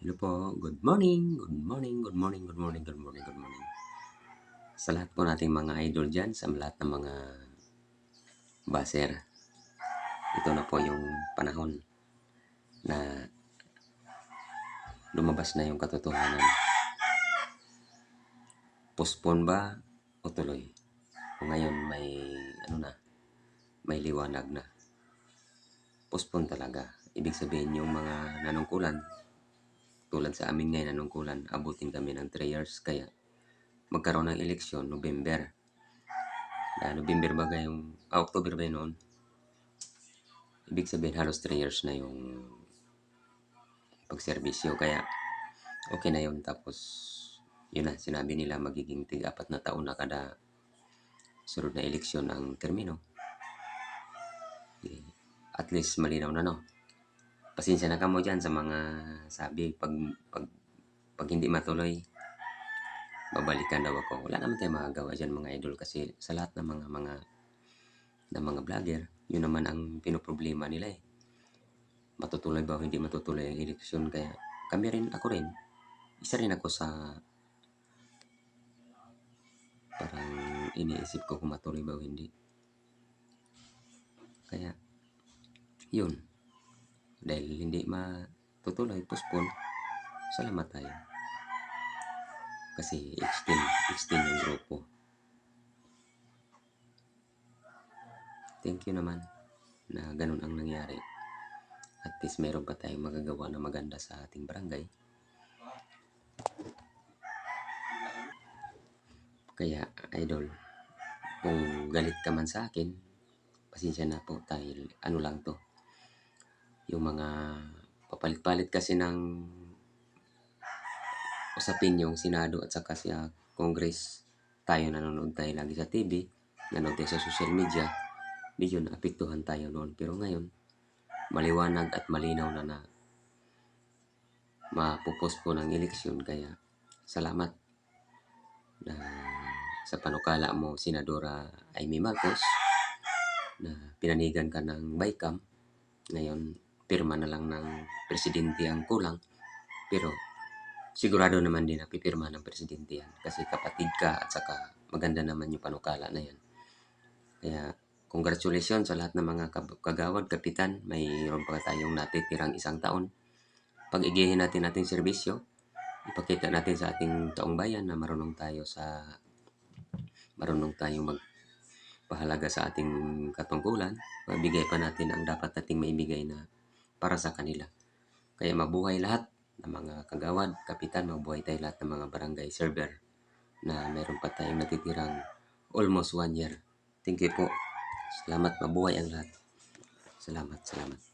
Hello po, good morning, good morning, good morning, good morning, good morning, good morning. Sa lahat po nating mga idol dyan, sa lahat ng mga baser, ito na po yung panahon na lumabas na yung katotohanan. Postpone ba o tuloy? O ngayon may ano na, may liwanag na. Postpone talaga. Ibig sabihin yung mga nanungkulan, tulad sa amin ngayon nanungkulan, abutin kami ng 3 years. Kaya magkaroon ng eleksyon, November. Na November ba yung, ah, October ba yun noon? Ibig sabihin halos 3 years na yung pagserbisyo. Kaya okay na yun. Tapos yun na, sinabi nila magiging tig-apat na taon na kada sunod na eleksyon ang termino. At least malinaw na no. Pasensya na ka mo dyan sa mga sabi pag, pag, pag hindi matuloy, babalikan daw ako. Wala naman tayong magagawa dyan mga idol kasi sa lahat ng mga mga ng mga vlogger, yun naman ang pinoproblema nila eh. Matutuloy ba o hindi matutuloy ang eleksyon kaya kami rin, ako rin, isa rin ako sa parang iniisip ko kung matuloy ba o hindi. Kaya, yun. Dahil hindi matutuloy, postpone, salamat tayo. Kasi extend, extend yung grupo. Thank you naman na ganun ang nangyari. At least meron pa tayong magagawa na maganda sa ating barangay. Kaya, idol, kung galit ka man sa akin, pasensya na po dahil ano lang to. Yung mga papalit-palit kasi ng usapin yung Senado at saka sa Congress. Tayo nanonood tayo lagi sa TV, nanonood tayo sa social media, medyo naapektuhan tayo noon. Pero ngayon, maliwanag at malinaw na na mapupos po ng eleksyon. Kaya, salamat na sa panukala mo, Senadora Amy Marcos, na pinanigan ka ng BICAM. Ngayon, pirma na lang ng presidente ang kulang. Pero, sigurado naman din na pipirma ng presidente yan. Kasi kapatid ka at saka maganda naman yung panukala na yan. Kaya, congratulations sa lahat ng mga kagawad, kapitan. Mayroon pa tayong natitirang isang taon. Pag-igihin natin ating serbisyo, ipakita natin sa ating taong bayan na marunong tayo sa marunong tayong magpahalaga sa ating katungkulan, mabigay pa natin ang dapat nating maibigay na para sa kanila. Kaya mabuhay lahat ng mga kagawad, kapitan, mabuhay tayo lahat ng mga barangay server na meron pa tayong natitirang almost one year. Thank you po. Salamat, mabuhay ang lahat. Salamat, salamat.